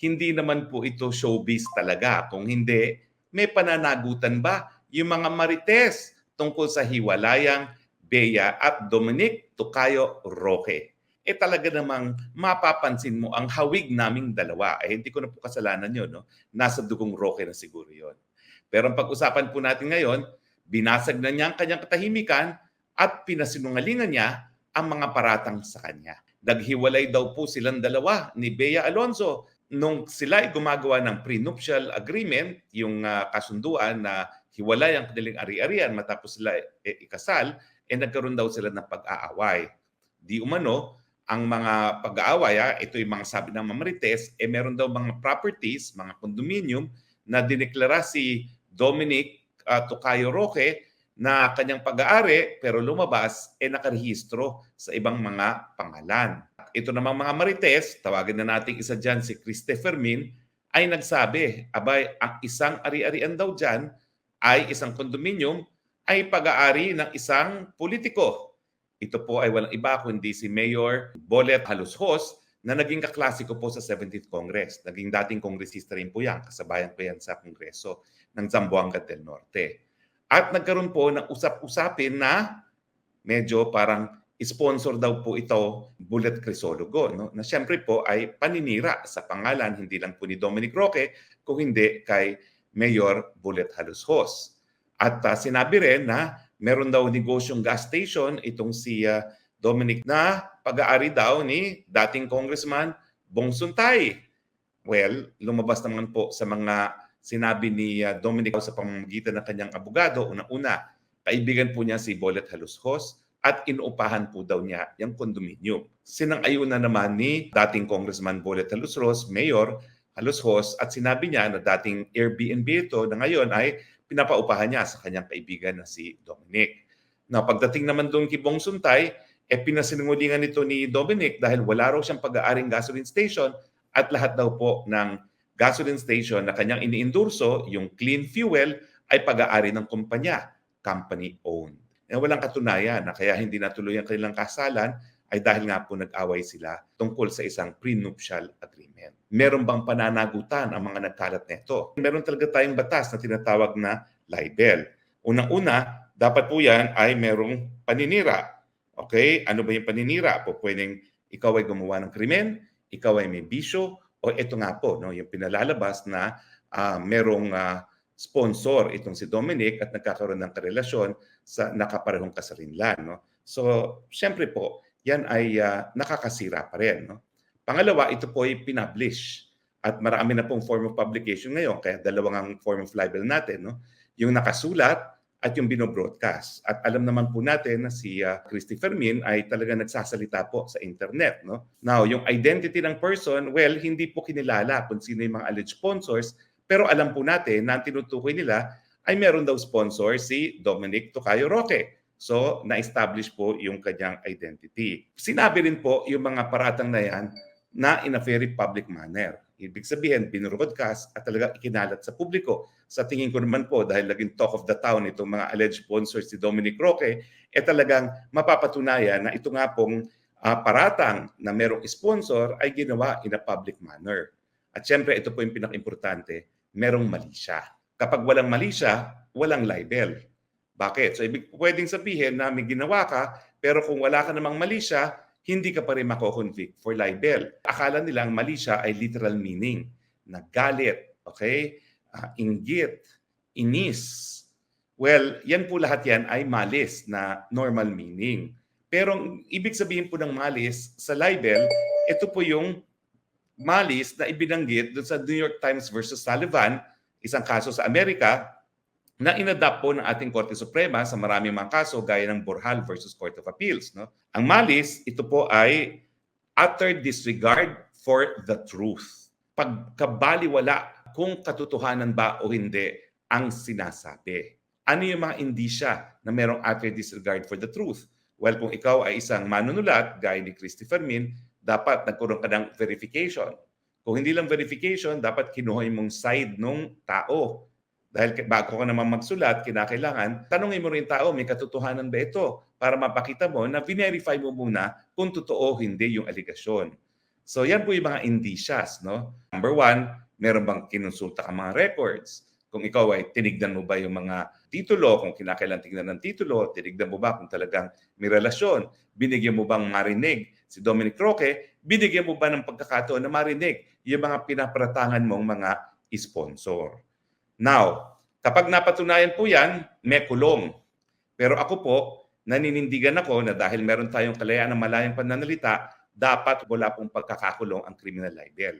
hindi naman po ito showbiz talaga. Kung hindi, may pananagutan ba yung mga marites tungkol sa hiwalayang Bea at Dominic Tucayo Roque? Eh talaga namang mapapansin mo ang hawig naming dalawa. Eh hindi ko na po kasalanan yun. No? Nasa dugong Roque na siguro yon. Pero ang pag-usapan po natin ngayon, binasag na niya ang kanyang katahimikan at pinasinungalingan niya ang mga paratang sa kanya. Naghiwalay daw po silang dalawa ni Bea Alonso nung sila ay gumagawa ng prenuptial agreement, yung uh, kasunduan na hiwalay ang kanilang ari-arian matapos sila eh, ikasal, eh nagkaroon daw sila ng pag-aaway. Di umano, ang mga pag-aaway, ah, ito yung mga sabi ng mamarites, eh meron daw mga properties, mga condominium na dineklara si Dominic uh, Tocayo Roque na kanyang pag-aari pero lumabas eh nakarehistro sa ibang mga pangalan ito namang mga marites, tawagin na natin isa dyan si Christopher Min, ay nagsabi, abay, ang isang ari-arian daw dyan ay isang kondominium ay pag-aari ng isang politiko. Ito po ay walang iba kundi si Mayor Bolet Halushos na naging kaklasiko po sa 17th Congress. Naging dating kongresista rin po yan. Kasabayan ko yan sa Kongreso ng Zamboanga del Norte. At nagkaroon po ng usap-usapin na medyo parang sponsor daw po ito Bullet Crisologo no? na siyempre po ay paninira sa pangalan hindi lang po ni Dominic Roque kung hindi kay Mayor Bullet Halushos. At uh, sinabi rin na meron daw negosyong gas station itong si uh, Dominic na pag-aari daw ni dating Congressman Bong Suntay. Well, lumabas naman po sa mga sinabi ni uh, Dominic sa pamamagitan ng kanyang abogado, una-una, kaibigan po niya si Bullet Halushos at inuupahan po daw niya yung kondominium. Sinang-ayunan naman ni dating Congressman Bolet Halusros, Mayor Halushos at sinabi niya na dating Airbnb ito na ngayon ay pinapaupahan niya sa kanyang kaibigan na si Dominic. Na pagdating naman doon kay Bong Suntay, eh pinasinungulingan nito ni Dominic dahil wala raw siyang pag-aaring gasoline station at lahat daw po ng gasoline station na kanyang iniindurso, yung clean fuel, ay pag-aari ng kumpanya, company-owned na walang katunayan na kaya hindi natuloy ang kanilang kasalan ay dahil nga po nag-away sila tungkol sa isang prenuptial agreement. Meron bang pananagutan ang mga nagkalat nito? Meron talaga tayong batas na tinatawag na libel. Unang-una, dapat po yan ay merong paninira. Okay? Ano ba yung paninira? Po pwedeng ikaw ay gumawa ng krimen, ikaw ay may bisyo, o ito nga po, no, yung pinalalabas na uh, merong uh, sponsor itong si Dominic at nagkakaroon ng karelasyon sa nakaparehong kasarinlan. No? So, siyempre po, yan ay uh, nakakasira pa rin. No? Pangalawa, ito po ay pinablish. At marami na pong form of publication ngayon, kaya dalawang ang form of libel natin. No? Yung nakasulat at yung binobroadcast. At alam naman po natin na si uh, Christy Fermin ay talaga nagsasalita po sa internet. No? Now, yung identity ng person, well, hindi po kinilala kung sino yung mga alleged sponsors pero alam po natin na ang tinutukoy nila ay meron daw sponsor si Dominic Tocayo Roque. So, na-establish po yung kanyang identity. Sinabi rin po yung mga paratang na yan na in a very public manner. Ibig sabihin, binroadcast at talaga ikinalat sa publiko. Sa tingin ko naman po, dahil naging talk of the town itong mga alleged sponsors si Dominic Roque, eh talagang mapapatunayan na ito nga pong uh, paratang na merong sponsor ay ginawa in a public manner. At syempre, ito po yung pinaka-importante, merong mali siya. Kapag walang mali siya, walang libel. Bakit? So ibig pwedeng sabihin na may ginawa ka, pero kung wala ka namang mali siya, hindi ka pa rin mako-convict for libel. Akala nilang mali siya ay literal meaning. Nagalit, okay? Uh, inggit, inis. Well, yan po lahat yan ay malis na normal meaning. Pero ibig sabihin po ng malis sa libel, ito po yung malis na ibinanggit doon sa New York Times versus Sullivan, isang kaso sa Amerika, na inadapt po ng ating Korte Suprema sa maraming mga kaso gaya ng Borjal versus Court of Appeals. No? Ang malis, ito po ay utter disregard for the truth. Pagkabaliwala kung katotohanan ba o hindi ang sinasabi. Ano yung mga indisya na merong utter disregard for the truth? Well, kung ikaw ay isang manunulat, gaya ni Christopher Min, dapat nagkaroon ka ng verification. Kung hindi lang verification, dapat kinuha mong side nung tao. Dahil bago ka naman magsulat, kinakailangan, tanongin mo rin tao, may katotohanan ba ito? Para mapakita mo na verify mo muna kung totoo hindi yung aligasyon. So yan po yung mga indisyas, no? Number one, meron bang kinonsulta ka mga records? Kung ikaw ay tinignan mo ba yung mga titulo, kung kinakailan tignan ng titulo, tinignan mo ba kung talagang may relasyon? Binigyan mo bang marinig si Dominic Roque? Binigyan mo ba ng pagkakataon na marinig yung mga pinapratangan mong mga sponsor? Now, kapag napatunayan po yan, may kulong. Pero ako po, naninindigan ako na dahil meron tayong kalayaan ng malayang pananalita, dapat wala pong pagkakakulong ang criminal libel.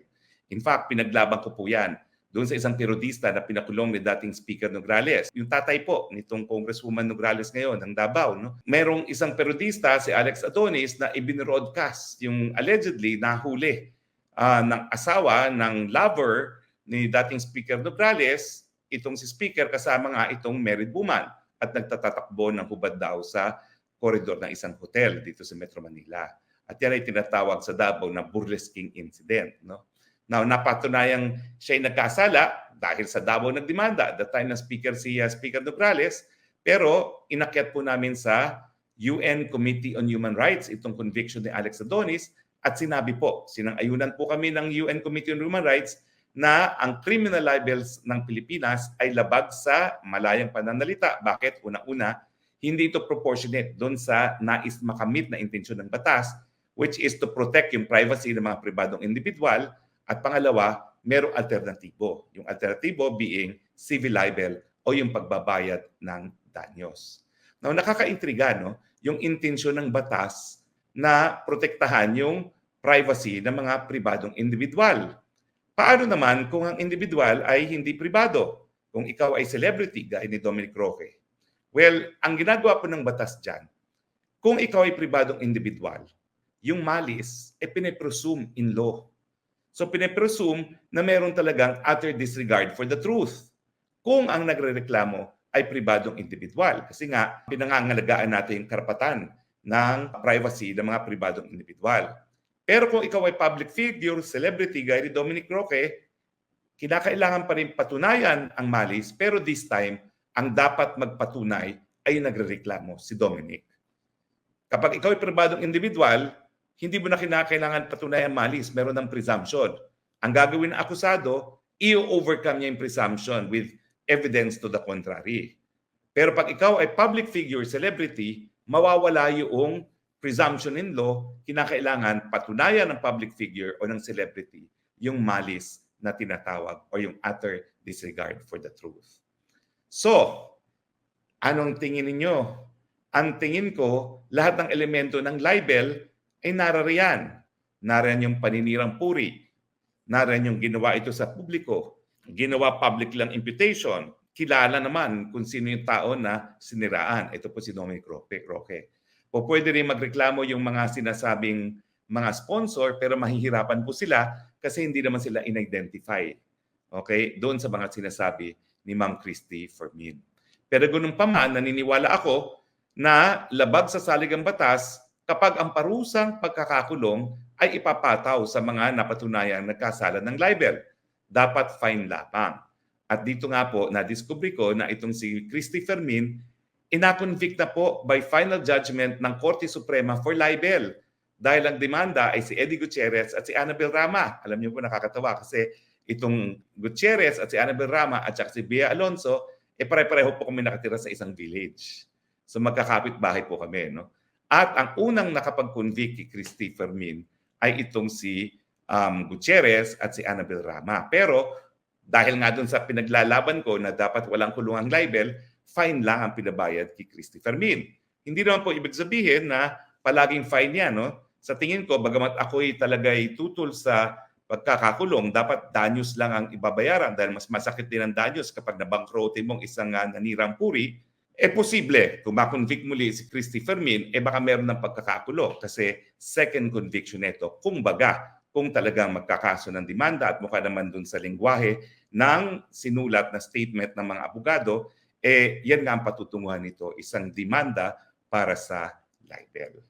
In fact, pinaglaban ko po yan doon sa isang periodista na pinakulong ni dating Speaker Nograles. Yung tatay po nitong Congresswoman Nograles ngayon ng Davao. No? Merong isang periodista, si Alex Adonis, na ibinroadcast yung allegedly nahuli uh, ng asawa ng lover ni dating Speaker Nograles, itong si Speaker kasama nga itong married woman at nagtatatakbo ng hubad daw sa koridor ng isang hotel dito sa Metro Manila. At yan ay tinatawag sa Davao na burlesking incident. No? Now, napatunayang siya ay nagkasala dahil sa Davao nagdemanda at the time na speaker si uh, Speaker Nograles, pero inakyat po namin sa UN Committee on Human Rights itong conviction ni Alex Adonis at sinabi po, sinang-ayunan po kami ng UN Committee on Human Rights na ang criminal libels ng Pilipinas ay labag sa malayang pananalita. Bakit? Una-una, hindi ito proportionate doon sa nais makamit na intensyon ng batas which is to protect yung privacy ng mga pribadong individual at pangalawa, merong alternatibo. Yung alternatibo being civil libel o yung pagbabayad ng danyos. Now, nakakaintriga, no? Yung intensyon ng batas na protektahan yung privacy ng mga pribadong individual. Paano naman kung ang individual ay hindi pribado? Kung ikaw ay celebrity, gaya ni Dominic Roque. Well, ang ginagawa po ng batas dyan, kung ikaw ay pribadong individual, yung malis ay pinipresume in law So pinipresume na meron talagang utter disregard for the truth. Kung ang nagrereklamo ay pribadong individual. Kasi nga, pinangangalagaan natin yung karapatan ng privacy ng mga pribadong individual. Pero kung ikaw ay public figure, celebrity, gaya ni Dominic Roque, kinakailangan pa rin patunayan ang malis, pero this time, ang dapat magpatunay ay nagrereklamo si Dominic. Kapag ikaw ay pribadong individual, hindi mo na kinakailangan patunayan malis. Meron ng presumption. Ang gagawin ng akusado, i-overcome niya yung presumption with evidence to the contrary. Pero pag ikaw ay public figure, celebrity, mawawala yung presumption in law, kinakailangan patunayan ng public figure o ng celebrity yung malis na tinatawag o yung utter disregard for the truth. So, anong tingin ninyo? Ang tingin ko, lahat ng elemento ng libel ay narariyan. Nariyan yung paninirang puri. Nariyan yung ginawa ito sa publiko. Ginawa public lang imputation. Kilala naman kung sino yung tao na siniraan. Ito po si Dominic Roque. Roque. O pwede rin magreklamo yung mga sinasabing mga sponsor pero mahihirapan po sila kasi hindi naman sila in-identify. Okay? Doon sa mga sinasabi ni Ma'am Christy Fermin. Pero ganun pa man, naniniwala ako na labag sa saligang batas kapag ang parusang pagkakakulong ay ipapataw sa mga napatunayang nagkasala ng libel. Dapat fine lamang. At dito nga po, na-discover ko na itong si Christy Fermin, inakonvict na po by final judgment ng Korte Suprema for libel. Dahil ang demanda ay si Eddie Gutierrez at si Annabel Rama. Alam niyo po nakakatawa kasi itong Gutierrez at si Annabel Rama at si Bea Alonso, eh pare-pareho po kami nakatira sa isang village. So magkakapit bahay po kami. No? At ang unang nakapag-convict kay Christy Fermin ay itong si um, Gutierrez at si Annabel Rama. Pero dahil nga doon sa pinaglalaban ko na dapat walang kulungang libel, fine lang ang pinabayad kay Christy Fermin. Hindi naman po ibig sabihin na palaging fine yan. No? Sa tingin ko, bagamat ako'y talaga'y tutol sa pagkakakulong, dapat danyos lang ang ibabayaran dahil mas masakit din ang danyos kapag nabangkrote mong isang uh, nanirang puri eh posible, kung makonvict muli si Christy Fermin, eh baka meron ng pagkakakulo kasi second conviction nito. Kung baga, kung talagang magkakaso ng demanda at mukha naman dun sa lingwahe ng sinulat na statement ng mga abogado, eh yan nga ang patutunguhan nito, isang demanda para sa libel.